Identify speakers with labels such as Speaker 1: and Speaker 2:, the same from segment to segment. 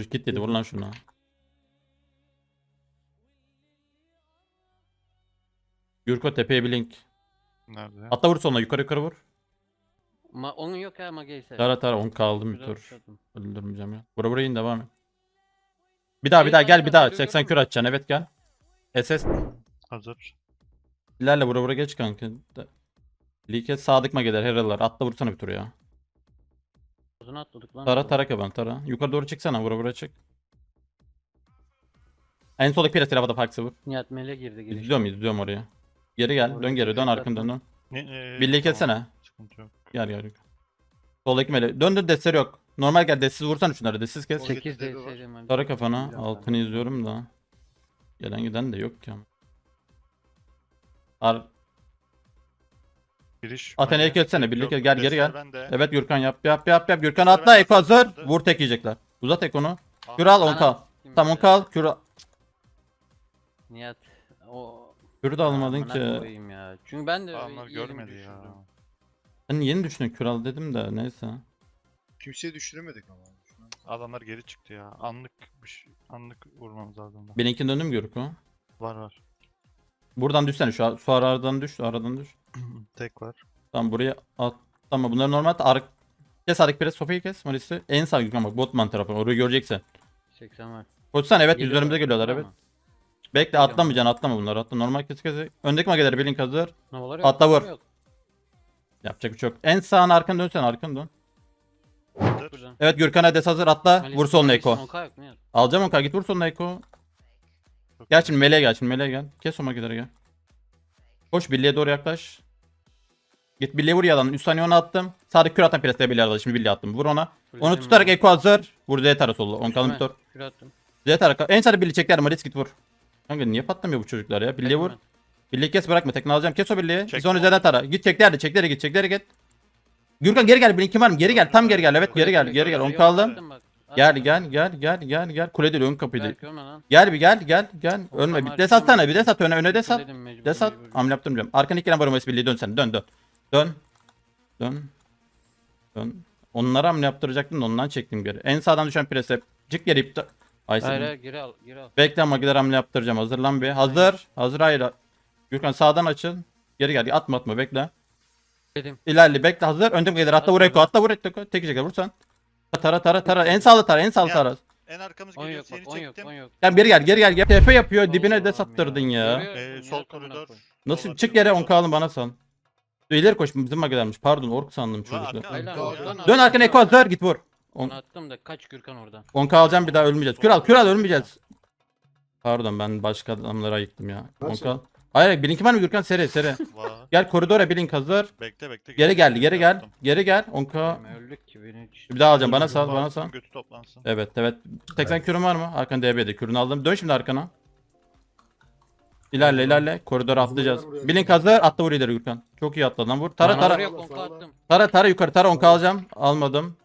Speaker 1: Çocuk git dedi vur lan şuna. Gürko tepeye bir link.
Speaker 2: Nerede?
Speaker 1: Atla vur sonuna yukarı yukarı vur.
Speaker 3: Ma onun yok ya Mage'yse.
Speaker 1: Tara tara 10 kaldım bir tur. Öldürmeyeceğim ya. Bura buraya in devam et. Bir daha bir daha gel bir daha. 80 kür atacaksın evet gel. SS
Speaker 2: Hazır.
Speaker 1: ilerle bura bura geç kanka. Like sadık mageler heralar. Atla vursana bir tur ya.
Speaker 3: Uzun atladık lan.
Speaker 1: Tara tara kaban tara. Yukarı doğru çıksana vura vura çık. En soldaki pire silahı da farksı vur.
Speaker 3: Nihat Mele girdi giriş.
Speaker 1: İzliyorum izliyorum oraya. Geri gel dön geri dön arkandan dön.
Speaker 2: Ne, e,
Speaker 1: Birliği
Speaker 2: tamam,
Speaker 1: kessene.
Speaker 2: Sıkıntı yok.
Speaker 1: Gel gel. Soldaki mele. Dön dön destleri yok. Normal gel destsiz vursan şunları destsiz kes.
Speaker 3: 8
Speaker 4: Tepe var.
Speaker 3: DS'ydim ben.
Speaker 1: Tara kafana. Altını izliyorum da. Gelen giden de yok ki ama. Ar
Speaker 2: Giriş.
Speaker 1: Atene'yi
Speaker 2: bende.
Speaker 1: kessene,
Speaker 2: Yok,
Speaker 1: birlikte gel, geri gel.
Speaker 2: bende.
Speaker 1: evet Gürkan yap yap yap yap. Gürkan
Speaker 2: Sıra
Speaker 1: atla Eko hazır.
Speaker 2: sıra.
Speaker 1: Vur tek yiyecekler. Uzat Eko'nu.
Speaker 2: Ah,
Speaker 1: Kür al 10
Speaker 3: Sana
Speaker 1: kal. Tamam 10
Speaker 3: ya.
Speaker 1: kal. Kür al.
Speaker 3: Nihat o
Speaker 1: Kürü de almadın ki.
Speaker 3: ya. Çünkü ben de
Speaker 2: Adamlar görmedi ya.
Speaker 1: Ben yeni düşündüm kür al dedim de neyse.
Speaker 4: Kimseyi düşüremedik ama.
Speaker 2: Adamlar geri çıktı ya. Anlık bir şey, anlık vurmamız lazım. da.
Speaker 1: Benimkini döndüm Gürko.
Speaker 2: Var var.
Speaker 1: Buradan düşsene şu, şu aradan düş. Aradan düş.
Speaker 2: Tek var.
Speaker 1: Tamam buraya at. Tamam bunları normal at. Ark kes ark pres sofayı kes. Maris'i en sağ Gürkan bak botman tarafı. Orayı göreceksin.
Speaker 3: 80 var.
Speaker 1: Koşsana evet
Speaker 3: Geliyorlar.
Speaker 1: üzerimize geliyorlar evet.
Speaker 3: Tamam.
Speaker 1: Bekle atlamayacaksın atlama bunları atla. Normal kes kes. Öndeki mageleri bilin hazır.
Speaker 3: Novaları
Speaker 1: Atla vur.
Speaker 3: yok.
Speaker 1: Yapacak bir şey yok. En sağına arkanı dönsen arkanı dön. Evet Gürkan Hades hazır atla.
Speaker 3: Malis'in-
Speaker 1: Vur sonuna Eko. Alacağım Eko git vur sonuna Eko. Gel şimdi meleğe gel şimdi meleğe gel. Kes o mageleri gel. Koş birliğe doğru yaklaş. Git birliğe vur yalan. 3 saniye ona attım. Sağdaki kür atan presle birliğe aradı. Şimdi birliğe attım. Vur ona. Onu tutarak. Eko hazır. Vur Z tara solu. 10 kalın tur.
Speaker 3: kür attım.
Speaker 1: Z tara. En sağda birliği çekler. Maris git vur. Kanka niye patlamıyor bu çocuklar ya? Birliğe vur. Birliği kes bırakma. Tekne alacağım. Kes o birliği.
Speaker 2: Çek.
Speaker 1: Sonra Z'den tara. Git çekler de çekler git çekler git. Gürkan geri gel. Birliğin kim var mı? Geri gel. Tam geri gel. Evet geri gel. Geri gel. 10
Speaker 3: kule-
Speaker 1: kaldım.
Speaker 3: attım bak.
Speaker 1: Gel gel gel gel gel gel. Kule değil ön
Speaker 3: ölme lan.
Speaker 1: Gel bir gel gel gel.
Speaker 3: O
Speaker 1: Ölme. Bir des atsana. Bir des at öne. Öne des at.
Speaker 3: Fulledim mecbur,
Speaker 1: Des at.
Speaker 3: mecbur.
Speaker 1: Hamle yaptım diyorum. Arkan iki tane varım birliği dön sen. Dön dön. Dön. Dön. Dön. Onlara hamle yaptıracaktım da ondan çektim geri. En sağdan düşen prese. Cık geri iptal. Ay
Speaker 3: Hayır hayır geri al geri al.
Speaker 1: Bekle magiler hamle yaptıracağım. Hazırlan bir. Hazır. Hazır hayır. Gürkan sağdan açıl. Geri gel. Atma atma bekle.
Speaker 3: Dedim.
Speaker 1: İlerle bekle hazır. Öndüm gelir. Atla vur Eko. Atla vur Eko. Tek çeker vursan. Tara tara tara. En sağlı tara. En sağlı
Speaker 2: Ya.
Speaker 1: tara.
Speaker 2: En arkamız
Speaker 3: 10
Speaker 2: geliyor.
Speaker 3: yok bak
Speaker 2: Seni
Speaker 3: 10 yok
Speaker 2: çektim.
Speaker 3: 10 yok.
Speaker 1: Gel geri gel geri gel. gel. TP yapıyor. Dibine de
Speaker 3: Allah'ım
Speaker 1: saptırdın ya.
Speaker 3: Görüyor
Speaker 2: Ee,
Speaker 3: musun?
Speaker 2: sol
Speaker 3: amına
Speaker 2: koridor.
Speaker 1: Nasıl? Çık yere
Speaker 2: koridor.
Speaker 1: 10 kalın bana. Dur, İleri koş. Bizim magilermiş. Pardon ork sandım
Speaker 2: Lan
Speaker 1: çocuklar.
Speaker 2: arka-
Speaker 3: Hayır lan,
Speaker 4: Dön,
Speaker 3: oradan
Speaker 1: Dön arkana Eko hazır. Git vur.
Speaker 3: Onu
Speaker 1: 10
Speaker 3: attım da kaç Gürkan oradan.
Speaker 1: 10 alacağım bir daha ölmeyeceğiz. Kür al. Kür al ölmeyeceğiz. Pardon ben başka adamlara ayıktım ya. 10 kal. Hayır bilinki var mı Gürkan? Seri seri.
Speaker 2: Var.
Speaker 1: Gel koridora bilink hazır.
Speaker 2: Bekle bekle.
Speaker 1: Geri geldi geri gel. Geri gel. 10k. Bir daha alacağım. Bana sal bana sal.
Speaker 2: Götü toplansın.
Speaker 1: Evet evet. 80 kürün var mı? Arkan DB'de kürünü aldım. Dön şimdi arkana. İlerle ilerle. Koridora atlayacağız. Blink hazır. Atla vur ileri Gürkan. Çok iyi atladın vur. Tara tara.
Speaker 3: oraya konka attım.
Speaker 1: Tara tara yukarı tara 10k alacağım. Almadım.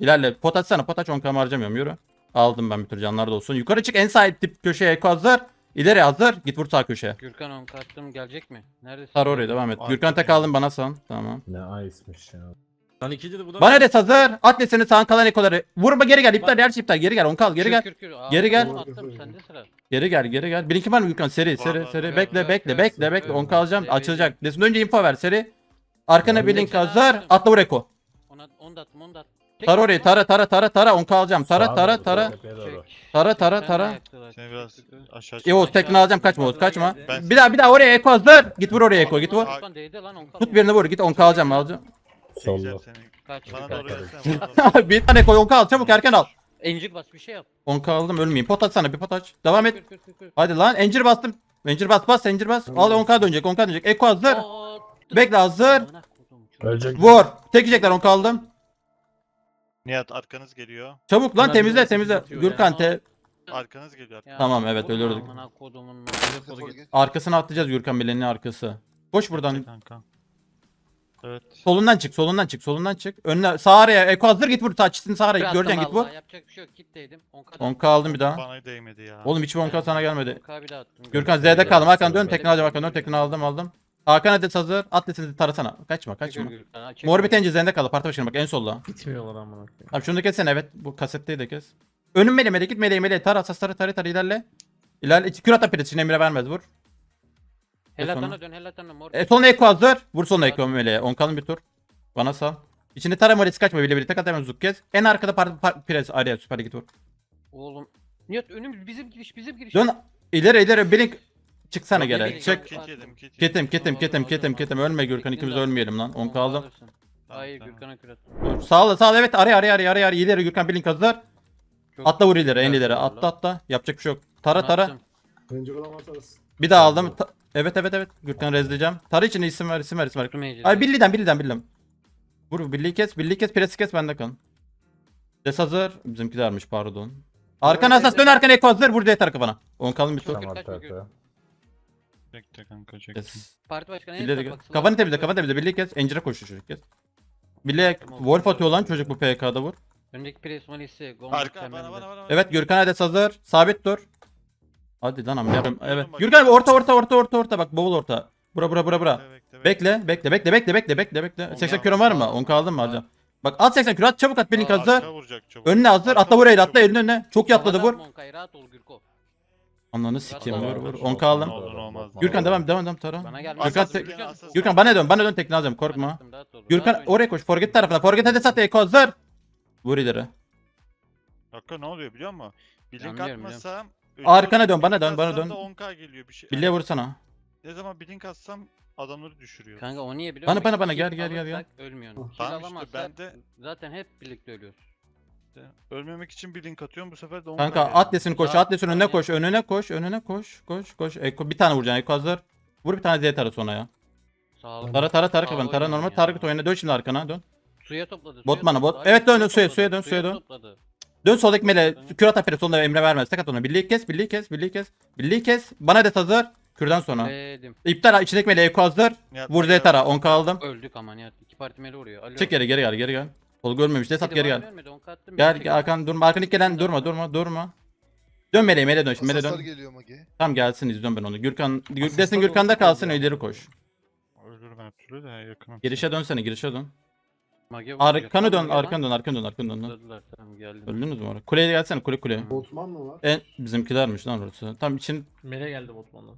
Speaker 1: İlerle. Pot atsana. Pot aç 10k harcamıyorum. Yürü. Aldım ben bir tur canlar da olsun. Yukarı çık. En sağ tip köşeye hazır. İleri hazır. Git vur sağ köşeye.
Speaker 3: Gürkan 10 attım gelecek mi? Neredesin?
Speaker 1: Tar oraya devam et. Gürkan tek aldım bana san. Tamam.
Speaker 5: Ne ice'miş ya.
Speaker 6: Lan ikinci de bu da
Speaker 1: Bana des hazır. At deseni sağın kalan ekoları. Vurma geri gel. İptal. Her şey iptal. Geri gel. 10 kal. Geri
Speaker 3: Kür,
Speaker 1: gel.
Speaker 3: kür, kür. Aa,
Speaker 1: Geri gel.
Speaker 3: Attım, attım sende sıra.
Speaker 1: Geri gel geri gel. Bir iki var mı Gürkan? Seri seri seri. bekle bekle bekle bekle.
Speaker 3: Var.
Speaker 1: 10 kalacağım.
Speaker 3: Seri.
Speaker 1: Açılacak. Desin önce info ver seri. Arkana bir link hazır. Atla vur Eko.
Speaker 3: Ona 10 da attım 10 da attım. Tek
Speaker 1: Tara
Speaker 3: attım,
Speaker 1: orayı tara tara tara tara 10 kalacağım. Tara tara tara.
Speaker 3: Çek.
Speaker 1: Tara tara
Speaker 3: Sen
Speaker 1: tara.
Speaker 3: yaktılar.
Speaker 2: Seni biraz
Speaker 3: Tık tık.
Speaker 2: aşağı çek.
Speaker 1: Yavuz tekne alacağım kaçma Oğuz kaçma.
Speaker 2: Ben-
Speaker 1: Bir daha bir daha oraya Eko hazır. Git vur oraya Eko git vur.
Speaker 3: Osman değdi lan, on
Speaker 1: Tut
Speaker 3: kaldı.
Speaker 1: birini vur git 10 kalacağım alacağım.
Speaker 5: Sollu.
Speaker 3: Kaç
Speaker 2: Bana doğru gelsene. bana doğru.
Speaker 1: bir tane koy 10 al çabuk erken al.
Speaker 3: Encik bas bir şey yap.
Speaker 1: 10 aldım ölmeyeyim. Pot atsana bir pot aç. Devam et.
Speaker 3: Kür, kür, kür, kür.
Speaker 1: Hadi lan encir bastım. Encir bas bas encir bas. Al 10k dönecek 10k dönecek. Eko hazır.
Speaker 3: Aa.
Speaker 1: Bekle hazır.
Speaker 3: Amına kodum, çok-
Speaker 5: Ölecek.
Speaker 1: Vur. Tek yiyecekler 10 kaldım.
Speaker 2: Nihat arkanız geliyor.
Speaker 1: Çabuk lan
Speaker 6: Hemen
Speaker 1: temizle temizle. Gürkan te
Speaker 2: Arkanız geliyor.
Speaker 3: Ya,
Speaker 1: Tamam, evet,
Speaker 3: vurma
Speaker 1: ölürdük.
Speaker 3: amına kodumun.
Speaker 1: Arkasına atlayacağız Gürkan bilenin arkası. Koş buradan.
Speaker 2: Kanka. Evet.
Speaker 1: Solundan çık, solundan çık, solundan çık. Önüne sağ araya. Eko hazır git vur. Taçsın sağ araya.
Speaker 3: Attım
Speaker 1: git vur.
Speaker 3: Yapacak bir şey yok. Kitleydim. 10k
Speaker 1: 10k aldım bir daha.
Speaker 2: Bana değmedi ya.
Speaker 1: Oğlum hiçbir 10k sana gelmedi.
Speaker 3: 10k bir daha attım.
Speaker 1: Gürkan Z'de kaldım. Hakan dön tekne alacağım. Hakan dön tekne aldım aldım. Hakan Ades hazır. At desini tarasana. Kaçma kaçma. Mor bitenci Z'de kaldı. Parti başkanı bak en solda.
Speaker 6: Gitmiyorlar amına koyayım.
Speaker 1: Abi şunu da kessene evet. Bu kasetteyi de kes. Önüm mele mele git mele mele. Tar asasları tarı tarı ilerle. İlerle. Kür ata piresi emre vermez vur.
Speaker 3: Helatana dön helatana mor.
Speaker 1: E, soluna eko hazır. Vur soluna eko meleğe. 10 kalın bir tur. Bana sal. İçinde tara molesi kaçma bile bile. Tek at hemen zuk kez. En arkada par, par, pires araya süper git vur.
Speaker 3: Oğlum. Nihat önümüz bizim giriş bizim giriş.
Speaker 1: Dön ileri ileri blink. Çıksana geri. Çık. ketim
Speaker 3: aldım,
Speaker 1: ketim
Speaker 3: aldım.
Speaker 1: ketim. Ölme Gürkan ikimiz ölmeyelim lan. 10
Speaker 3: Onu
Speaker 1: kaldım.
Speaker 3: Hayır. Gürkan'a kürat.
Speaker 1: Dur. Sağla sağla evet araya araya araya araya ileri Gürkan blink hazır. Atla vur ileri en ileri. Atla atla. Yapacak bir şey yok. Tara tara. Bir daha aldım. Evet evet evet. Gürkan rezleyeceğim. Tara için isim ver isim ver isim ver.
Speaker 3: Ece'de.
Speaker 1: Ay Billy'den Billy'den Billy'den. Vur Billy'yi kes. Billy'yi kes. Presi kes bende kan. Des hazır. Bizimkilermiş pardon. Arkan asas dön arkana eko hazır. Vur yeter kafana. 10 kalın bir tur.
Speaker 3: Çok
Speaker 5: Tamam TP.
Speaker 2: Bekle kanka çektim.
Speaker 1: Yes.
Speaker 3: Parti başkanı en bak,
Speaker 1: Kafanı temizle kafanı temizle. Billy'yi kes. Encire koşuyor çocuk kes. Billy'ye Wolf atıyor lan çocuk bu PK'da vur.
Speaker 3: Öndeki malisi. Gomba
Speaker 2: Arka bana bana bana.
Speaker 1: Evet Gürkan Hades hazır. Sabit dur. Hadi lan amca.
Speaker 2: Tamam,
Speaker 1: Evet. Gürkan orta orta orta orta orta bak bavul orta. Bura bura bura bura.
Speaker 2: Bekle,
Speaker 1: Bekle bekle bekle bekle bekle bekle bekle.
Speaker 3: On
Speaker 1: 80
Speaker 3: kaldı,
Speaker 1: kilo var mı?
Speaker 3: on
Speaker 1: 10 kaldı mı harca? Bak at 80 kilo at çabuk at
Speaker 2: vuracak çabuk.
Speaker 1: Önüne hazır. Atla buraya atla elinin önüne. Çok vur.
Speaker 3: Rahat ol Gürko.
Speaker 1: Ananı sikeyim vur vur. 10 kaldım. Gürkan devam devam devam Tara. Gürkan,
Speaker 2: Gürkan,
Speaker 1: bana dön bana dön tekne alacağım korkma. Gürkan oraya koş. Forget tarafına. Forget hadi sat Eko hazır. Vur ileri.
Speaker 2: Dakika ne oluyor biliyor musun? Blink
Speaker 3: Anlıyorum,
Speaker 2: atmasam
Speaker 1: Arkana dön, bana dön, bana dön.
Speaker 2: da 10k geliyor bir şey.
Speaker 1: Bilye vursana.
Speaker 2: Ne zaman blink atsam adamları düşürüyor.
Speaker 3: Kanka o niye biliyor
Speaker 1: Bana,
Speaker 3: musun?
Speaker 1: bana, bana,
Speaker 3: Kill
Speaker 1: gel, gel, gel, gel.
Speaker 3: alırsak Ölmüyorsun. Kill
Speaker 2: Tamam işte,
Speaker 3: alamazsak
Speaker 2: ben de-
Speaker 3: zaten hep birlikte ölüyoruz.
Speaker 2: Ölmemek için blink atıyorum bu sefer de 10k
Speaker 1: Kanka
Speaker 2: geliyor.
Speaker 1: atlesin koş.
Speaker 3: Sağ-
Speaker 1: Atlesin önüne koş. Önüne koş. Önüne koş. Koş koş. Eko bir tane vuracaksın. Eko hazır. Vur bir tane Z tara sonra ya.
Speaker 3: Sağlık.
Speaker 1: Tara tara tara
Speaker 3: Sağ
Speaker 1: kafanı. Tara
Speaker 3: oynuyorum
Speaker 1: normal.
Speaker 3: ya.
Speaker 1: Target oyna. Dön şimdi arkana dön.
Speaker 3: Suya topladı. suya
Speaker 1: Botman'a, bot-
Speaker 3: topladı.
Speaker 1: Evet, dön, dön, suya,
Speaker 3: topladı,
Speaker 1: suya dön, suya dön.
Speaker 3: topladı.
Speaker 1: Dön soldaki mele. Kür at apere sonunda emre vermez. Tek at ona. Birliği kes. Birliği kes. Birliği kes. Birliği kes. Bana det hazır. Kürden sonra.
Speaker 3: Dedim.
Speaker 1: İptal içindeki mele Eko hazır.
Speaker 2: Nihat
Speaker 1: Vur Z
Speaker 2: Paşa-
Speaker 1: tara. 10 kaldım.
Speaker 3: Öldük ama Nihat. İki parti mele vuruyor. Alo.
Speaker 1: Çık geri geri gel geri gel. Tolga ölmemiş. Desat geri gel. Gel gel, arkan durma. Arkan ilk gelen durma durma durma. Dön meleğe mele dön şimdi
Speaker 4: Asaslar
Speaker 1: dön.
Speaker 4: geliyor Magi.
Speaker 1: Tamam gelsin izliyorum ben onu. Gürkan Gür, desin Gürkan'da kalsın
Speaker 5: ya.
Speaker 1: ileri koş.
Speaker 2: Ölür ben türlü de yakınım.
Speaker 1: Girişe dönsene girişe dön.
Speaker 3: Mage vuracak.
Speaker 1: Arkanı dön arkanı dön arkanı dön arkanı dön. dön.
Speaker 3: Atladılar, Tamam geldim.
Speaker 1: Öldünüz mü oraya? Kuleye gelsene kule kule.
Speaker 5: Botman mı var?
Speaker 1: En bizimkilermiş lan orası. Tam için
Speaker 6: Mele geldi Botman'dan.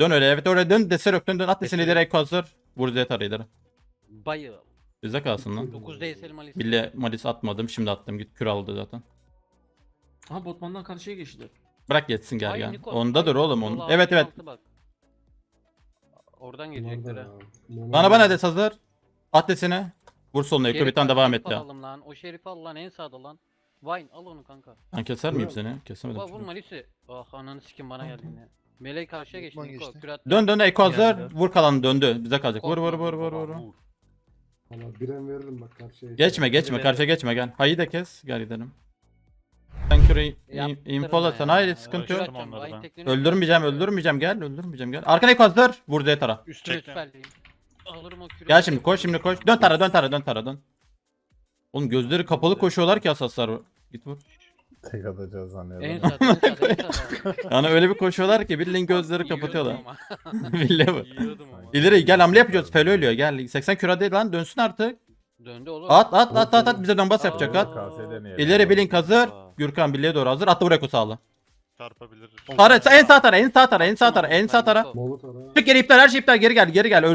Speaker 1: dön öyle evet oraya dön deserok dön dön at deseni ileri Eko hazır. Vur Z tara ileri.
Speaker 3: Bayıl.
Speaker 1: Bizde kalsın lan.
Speaker 3: 9 DSL malisi.
Speaker 1: Bille Malis atmadım şimdi attım git kür aldı zaten.
Speaker 6: Aha Botman'dan karşıya geçti.
Speaker 1: Bırak geçsin gel
Speaker 3: Ay,
Speaker 1: gel.
Speaker 3: Niko,
Speaker 1: Ondadır
Speaker 3: ay,
Speaker 1: oğlum
Speaker 3: Nikola
Speaker 1: on.
Speaker 3: abi,
Speaker 1: Evet evet.
Speaker 3: altı bak. Oradan gelecekler ha.
Speaker 1: Bana bana des hazır. At deseni. Vur soluna Eko bir
Speaker 3: Şerif
Speaker 1: devam et
Speaker 3: Şerif
Speaker 1: ya.
Speaker 3: alalım lan. O şerifi al lan en sağda lan. Vine al onu kanka.
Speaker 1: Ben keser miyim seni? Kesemedim.
Speaker 3: Bak vur
Speaker 1: çünkü.
Speaker 3: Malisi. Ah ananı sikim bana geldi yine. Melek karşıya geçti
Speaker 4: Botman
Speaker 3: Niko.
Speaker 4: geçti.
Speaker 3: Kürat.
Speaker 1: Dön dön Eko hazır. Vur kalan döndü. Bize kalacak. Vur vur vur vur
Speaker 3: baba,
Speaker 1: vur.
Speaker 5: Valla biren veririm bak karşıya.
Speaker 1: Geçme geçme karşıya geçme gel. Hayı da kes. Gel gidelim. Sen küreyi
Speaker 3: Yaptırma
Speaker 1: infola sen.
Speaker 3: ya.
Speaker 1: Hayır sıkıntı yok.
Speaker 2: Onları ben.
Speaker 1: Öldürmeyeceğim öldürmeyeceğim gel öldürmeyeceğim gel. Arkana Eko hazır. Vur Z tara.
Speaker 3: Süperliyim. Alırım o kürü.
Speaker 1: Gel şimdi koş şimdi koş. Dön tara dön tara dön tara dön. Oğlum gözleri kapalı koşuyorlar ki asaslar. Git vur.
Speaker 5: Tek atacağız
Speaker 3: En
Speaker 5: zannediyorum.
Speaker 3: sağda en sağda en sağda.
Speaker 1: Yani öyle bir koşuyorlar ki bildiğin gözleri
Speaker 3: Yiyordum
Speaker 1: kapatıyorlar.
Speaker 3: ama.
Speaker 1: Billahi bu.
Speaker 3: Yiyordum ama.
Speaker 1: İleri gel hamle yapacağız. Fel ölüyor gel. 80 küre değil lan dönsün artık.
Speaker 3: Döndü oğlum.
Speaker 1: At at at at at bize dön bas yapacak at. İleri Blink hazır. Gürkan birliğe doğru hazır. Atla buraya sağlı.
Speaker 2: Çarpabilir.
Speaker 1: Tara en sağ tara en sağ tara en sağ tara en sağ tara. Çık geri iptal her şey iptal geri gel geri gel.